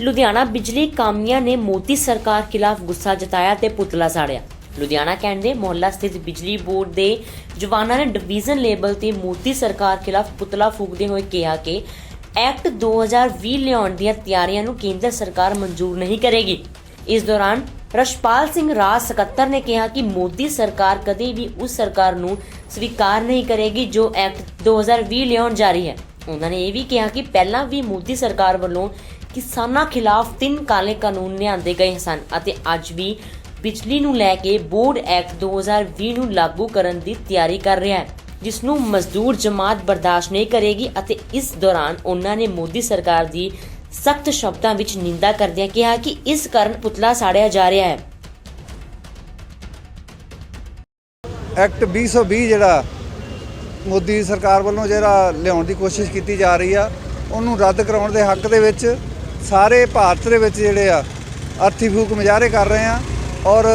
ਲੁਧਿਆਣਾ ਬਿਜਲੀ ਕਾਮਿਆਂ ਨੇ ਮੋਦੀ ਸਰਕਾਰ ਖਿਲਾਫ ਗੁੱਸਾ ਜਤਾਇਆ ਤੇ ਪੁਤਲਾ ਸਾੜਿਆ। ਲੁਧਿਆਣਾ ਕੈਂਟ ਮੁਹੱਲਾ ਸਥਿਤ ਬਿਜਲੀ ਬੋਰਡ ਦੇ ਜਵਾਨਾਂ ਨੇ ਡਿਵੀਜ਼ਨ ਲੈਵਲ ਤੇ ਮੋਦੀ ਸਰਕਾਰ ਖਿਲਾਫ ਪੁਤਲਾ ਫੂਕਦੇ ਹੋਏ ਕਿਹਾ ਕਿ ਐਕਟ 2020 ਲਿਆਉਣ ਦੀਆਂ ਤਿਆਰੀਆਂ ਨੂੰ ਕੇਂਦਰ ਸਰਕਾਰ ਮਨਜ਼ੂਰ ਨਹੀਂ ਕਰੇਗੀ। ਇਸ ਦੌਰਾਨ ਰਸ਼ਪਾਲ ਸਿੰਘ ਰਾਜ ਸਕੱਤਰ ਨੇ ਕਿਹਾ ਕਿ ਮੋਦੀ ਸਰਕਾਰ ਕਦੇ ਵੀ ਉਸ ਸਰਕਾਰ ਨੂੰ ਸਵੀਕਾਰ ਨਹੀਂ ਕਰੇਗੀ ਜੋ ਐਕਟ 2020 ਲਿਆਉਣ ਜਾ ਰਹੀ ਹੈ। ਉਹਨਾਂ ਨੇ ਇਹ ਵੀ ਕਿਹਾ ਕਿ ਪਹਿਲਾਂ ਵੀ ਮੋਦੀ ਸਰਕਾਰ ਵੱਲੋਂ ਕਿਸਾਨਾਂ ਖਿਲਾਫ ਤਿੰਨ ਕਾਲੇ ਕਾਨੂੰਨ ਲਿਆਂਦੇ ਗਏ ਸਨ ਅਤੇ ਅੱਜ ਵੀ ਬਿਜਲੀ ਨੂੰ ਲੈ ਕੇ ਬੋਰਡ ਐਕਟ 2020 ਨੂੰ ਲਾਗੂ ਕਰਨ ਦੀ ਤਿਆਰੀ ਕਰ ਰਿਹਾ ਹੈ, ਜਿਸ ਨੂੰ ਮਜ਼ਦੂਰ ਜਮਾਤ ਬਰਦਾਸ਼ਤ ਨਹੀਂ ਕਰੇਗੀ ਅਤੇ ਇਸ ਦੌਰਾਨ ਉਹਨਾਂ ਨੇ ਮੋਦੀ ਸਰਕਾਰ ਦੀ ਸਖਤ ਸ਼ਬਦਾਂ ਵਿੱਚ ਨਿੰਦਾ ਕਰਦਿਆਂ ਕਿਹਾ ਕਿ ਇਸ ਕਾਰਨ ਪੁਤਲਾ ਸਾੜਿਆ ਜਾ ਰਿਹਾ ਹੈ। ਐਕਟ 2020 ਜਿਹੜਾ ਮੋਦੀ ਸਰਕਾਰ ਵੱਲੋਂ ਜਿਹੜਾ ਲਿਆਉਣ ਦੀ ਕੋਸ਼ਿਸ਼ ਕੀਤੀ ਜਾ ਰਹੀ ਆ, ਉਹਨੂੰ ਰੱਦ ਕਰਾਉਣ ਦੇ ਹੱਕ ਦੇ ਵਿੱਚ ਸਾਰੇ ਭਾਰਤ ਦੇ ਵਿੱਚ ਜਿਹੜੇ ਆ, ਅਰਥੀ ਫੂਕ ਮੁਜ਼ਾਹਰੇ ਕਰ ਰਹੇ ਆ ਔਰ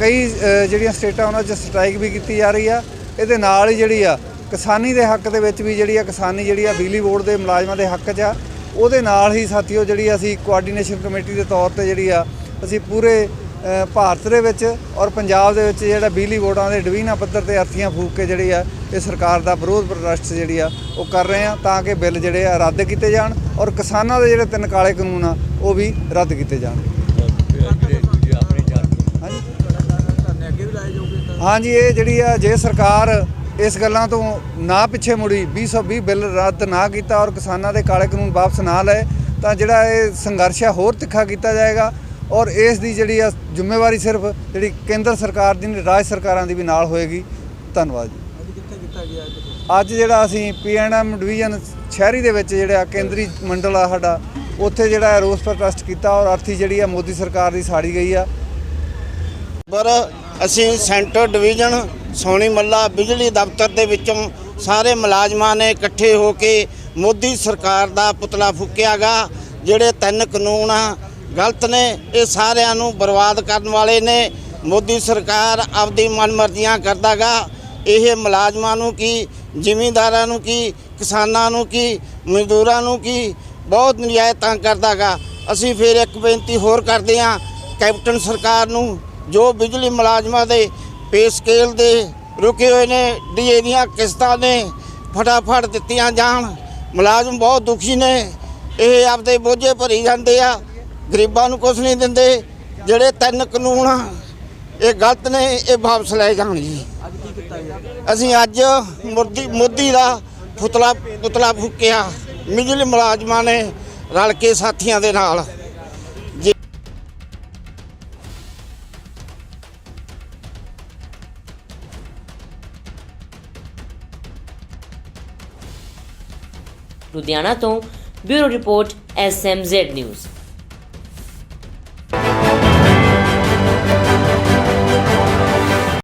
ਕਈ ਜਿਹੜੀਆਂ ਸਟੇਟਾਂ ਉਹਨਾਂ 'ਚ ਸਟ੍ਰਾਈਕ ਵੀ ਕੀਤੀ ਜਾ ਰਹੀ ਆ। ਇਹਦੇ ਨਾਲ ਹੀ ਜਿਹੜੀ ਆ, ਕਿਸਾਨੀ ਦੇ ਹੱਕ ਦੇ ਵਿੱਚ ਵੀ ਜਿਹੜੀ ਆ, ਕਿਸਾਨੀ ਜਿਹੜੀ ਆ, ਬਿਜਲੀ ਬੋਰਡ ਦੇ ਮੁਲਾਜ਼ਮਾਂ ਦੇ ਹੱਕ 'ਚ ਆ। ਉਹਦੇ ਨਾਲ ਹੀ ਸਾਥੀਓ ਜਿਹੜੀ ਅਸੀਂ ਕੋਆਰਡੀਨੇਸ਼ਨ ਕਮੇਟੀ ਦੇ ਤੌਰ ਤੇ ਜਿਹੜੀ ਆ, ਅਸੀਂ ਪੂਰੇ ਭਾਰਤ ਦੇ ਵਿੱਚ ਔਰ ਪੰਜਾਬ ਦੇ ਵਿੱਚ ਜਿਹੜਾ ਬਿਜਲੀ ਬੋਰਡਾਂ ਦੇ ਡਿਵੀਜ਼ਨਾਂ ਪੱਧਰ ਤੇ ਅਰਥੀਆਂ ਫੂਕ ਕੇ ਜਿਹੜੀ ਆ ਇਹ ਸਰਕਾਰ ਦਾ ਵਿਰੋਧ ਪ੍ਰਦਰਸ਼ਨ ਜਿਹੜੀ ਆ ਉਹ ਕਰ ਰਹੇ ਆ ਤਾਂ ਕਿ ਬਿੱਲ ਜਿਹੜੇ ਆ ਰੱਦ ਕੀਤੇ ਜਾਣ ਔਰ ਕਿਸਾਨਾਂ ਦੇ ਜਿਹੜੇ ਤਿੰਨ ਕਾਲੇ ਕਾਨੂੰਨ ਆ ਉਹ ਵੀ ਰੱਦ ਕੀਤੇ ਜਾਣ। ਹਾਂਜੀ। ਇਹ ਜਿਹੜੀ ਆ ਜੇ ਸਰਕਾਰ ਇਸ ਗੱਲਾਂ ਤੋਂ ਨਾ ਪਿੱਛੇ ਮੁੜੀ 2020 ਬਿੱਲ ਰੱਦ ਨਾ ਕੀਤਾ ਔਰ ਕਿਸਾਨਾਂ ਦੇ ਕਾਲੇ ਕਾਨੂੰਨ ਵਾਪਸ ਨਾ ਲਏ, ਤਾਂ ਜਿਹੜਾ ਇਹ ਸੰਘਰਸ਼ ਹੈ ਹੋਰ ਤਿੱਖਾ ਕੀਤਾ ਜਾਏਗਾ ਔਰ ਇਸ ਦੀ ਜਿਹੜੀ ਆ ਜ਼ਿੰਮੇਵਾਰੀ ਸਿਰਫ ਜਿਹੜੀ ਕੇਂਦਰ ਸਰਕਾਰ ਦੀ ਨਹੀਂ, ਰਾਜ ਸਰਕਾਰਾਂ ਦੀ ਵੀ ਨਾਲ ਹੋਏਗੀ। ਧੰਨਵਾਦ ਜੀ। ਅੱਜ ਜਿਹੜਾ ਅਸੀਂ ਪੀਐਨਐਮ ਡਿਵੀਜ਼ਨ ਸ਼ਹਿਰੀ ਦੇ ਵਿੱਚ ਜਿਹੜਾ ਕੇਂਦਰੀ ਮੰਡਲ ਆ ਸਾਡਾ ਉੱਥੇ ਜਿਹੜਾ ਰੋਸ ਪ੍ਰੋਟੈਸਟ ਕੀਤਾ ਔਰ ਅਰਥੀ ਜਿਹੜੀ ਆ ਮੋਦੀ ਸਰਕਾਰ ਦੀ ਸਾੜੀ ਗਈ ਆ। ਪਰ ਅਸੀਂ ਸੈਂਟਰ ਡਿਵੀਜ਼ਨ ਸੋਣੀ ਮੱਲਾ ਬਿਜਲੀ ਦਫ਼ਤਰ ਦੇ ਵਿੱਚੋਂ ਸਾਰੇ ਮੁਲਾਜ਼ਮਾਂ ਨੇ ਇਕੱਠੇ ਹੋ ਕੇ ਮੋਦੀ ਸਰਕਾਰ ਦਾ ਪੁਤਲਾ ਫੂਕਿਆਗਾ ਜਿਹੜੇ ਤਿੰਨ ਕਾਨੂੰਨ ਆ ਗਲਤ ਨੇ ਇਹ ਸਾਰਿਆਂ ਨੂੰ ਬਰਬਾਦ ਕਰਨ ਵਾਲੇ ਨੇ। ਮੋਦੀ ਸਰਕਾਰ ਆਪਦੀ ਮਨਮਰਜ਼ੀਆਂ ਕਰਦਾਗਾ। ਇਹ ਮੁਲਾਜ਼ਮਾਂ ਨੂੰ ਕੀ, ਜ਼ਿਮੀਂਦਾਰਾਂ ਨੂੰ ਕੀ, ਕਿਸਾਨਾਂ ਨੂੰ ਕੀ, ਮਜ਼ਦੂਰਾਂ ਨੂੰ ਕੀ ਬਹੁਤ ਨਿਆਇਤਾਂ ਕਰਦਾਗਾ। ਅਸੀਂ ਫਿਰ ਇੱਕ ਬੇਨਤੀ ਹੋਰ ਕਰਦੇ ਹਾਂ, ਕੈਪਟਨ ਸਰਕਾਰ ਨੂੰ ਜੋ ਬਿਜਲੀ ਮੁਲਾਜ਼ਮਾਂ ਦੇ ਪੇ ਸਕੇਲ ਦੇ ਰੁਕੇ ਹੋਏ ਨੇ, ਡੀਏ ਦੀਆਂ ਕਿਸ਼ਤਾਂ ਨੇ, ਫਟਾਫਟ ਦਿੱਤੀਆਂ ਜਾਣ। ਮੁਲਾਜ਼ਮ ਬਹੁਤ ਦੁਖੀ ਨੇ, ਇਹ ਆਪਦੇ ਬੋਝੇ ਭਰੀ ਜਾਂਦੇ ਆ, ਗਰੀਬਾਂ ਨੂੰ ਕੁਝ ਨਹੀਂ ਦਿੰਦੇ, ਜਿਹੜੇ ਤਿੰਨ ਕਾਨੂੰਨ ਆ, ਇਹ ਗਲਤ ਨੇ, ਇਹ ਵਾਪਸ ਲੈ ਜਾਣ ਜੀ। ਕੀਤਾ ਅਸੀਂ ਅੱਜ ਮੋਦੀ ਮੋਦੀ ਦਾ ਪੁਤਲਾ ਪੁਤਲਾ ਫੂਕਿਆ। ਬਿਜਲੀ ਮੁਲਾਜ਼ਮਾਂ ਨੇ ਰਲ ਕੇ ਸਾਥੀਆਂ ਦੇ ਨਾਲ। ਲੁਧਿਆਣਾ ਤੋਂ ਬਿਊਰੋ ਰਿਪੋਰਟ ਐਸਐਮਜ਼ੈਡ ਨਿਊਜ਼।